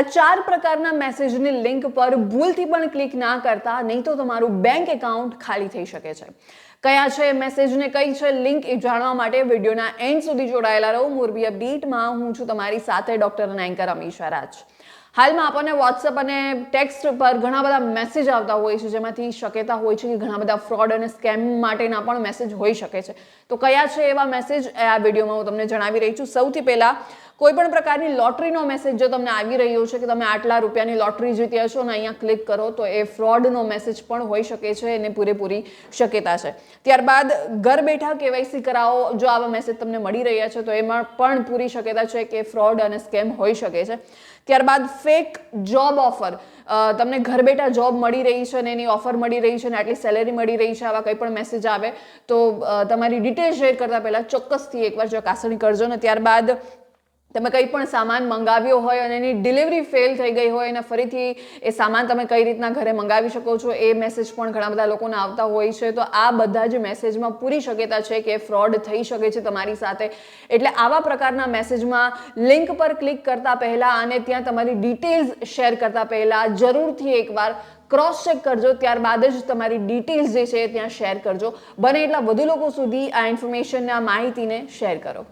આ ચાર પ્રકારના મેસેજની લિંક પર ભૂલથી પણ ક્લિક ના કરતા, નહીં તો તમારું બેંક એકાઉન્ટ ખાલી થઈ શકે છે. કયા છે મેસેજને કઈ છે લિંક એ જાણવા માટે વિડીયોના એન્ડ સુધી જોડાયેલા રહો. મોરબી અપડેટમાં હું છું તમારી સાથે ડોક્ટર અને એન્કર અમીશા રાજ હાલમાં આપણને વોટ્સઅપ અને ટેક્સ્ટ પર ઘણા બધા મેસેજ આવતા હોય છે, જેમાંથી શક્યતા હોય છે કે ઘણા બધા ફ્રોડ અને સ્કેમ માટેના પણ મેસેજ હોઈ શકે છે. તો કયા છે એવા મેસેજ આ વિડીયોમાં હું તમને જણાવી રહી છું. સૌથી પહેલા કોઈ પણ પ્રકારની લોટરીનો મેસેજ જો તમને આવી રહ્યો છે કે તમે આટલા રૂપિયાની લોટરી જીત્યા છો ને અહીંયા ક્લિક કરો, તો એ ફ્રોડનો મેસેજ પણ હોઈ શકે છે, એને પૂરેપૂરી શક્યતા છે. ત્યારબાદ ઘર બેઠા કેવાયસી કરાવો જો આવા મેસેજ તમને મળી રહ્યા છે, તો એમાં પણ પૂરી શક્યતા છે કે ફ્રોડ અને સ્કેમ હોઈ શકે છે. ત્યારબાદ ફેક જોબ ઓફર તમને ઘર બેઠા જોબ મળી રહી છે અને એની ઓફર મળી રહી છે અને આટલી સેલેરી મળી રહી છે, આવા કંઈ પણ મેસેજ આવે, તો તમારી ડિટેલ શેર કરતાં પહેલાં ચોક્કસથી એકવાર ચકાસણી કરજો ને ત્યારબાદ તમે કંઈ પણ સામાન મંગાવ્યો હોય અને એની ડિલિવરી ફેલ થઈ ગઈ હોય અને ફરીથી એ સામાન તમે કઈ રીતના ઘરે મંગાવી શકો છો, એ મેસેજ પણ ઘણા બધા લોકોને આવતા હોય છે. તો આ બધા જ મેસેજમાં પૂરી શક્યતા છે કે ફ્રોડ થઈ શકે છે તમારી સાથે. એટલે આવા પ્રકારના મેસેજમાં લિંક પર ક્લિક કરતા પહેલાં અને ત્યાં તમારી ડિટેલ્સ શેર કરતા પહેલાં જરૂરથી એકવાર ક્રોસ ચેક કરજો. ત્યારબાદ જ તમારી ડિટેલ્સ જે છે ત્યાં શેર કરજો. બને એટલા વધુ લોકો સુધી આ ઇન્ફોર્મેશનને આ માહિતીને શેર કરો.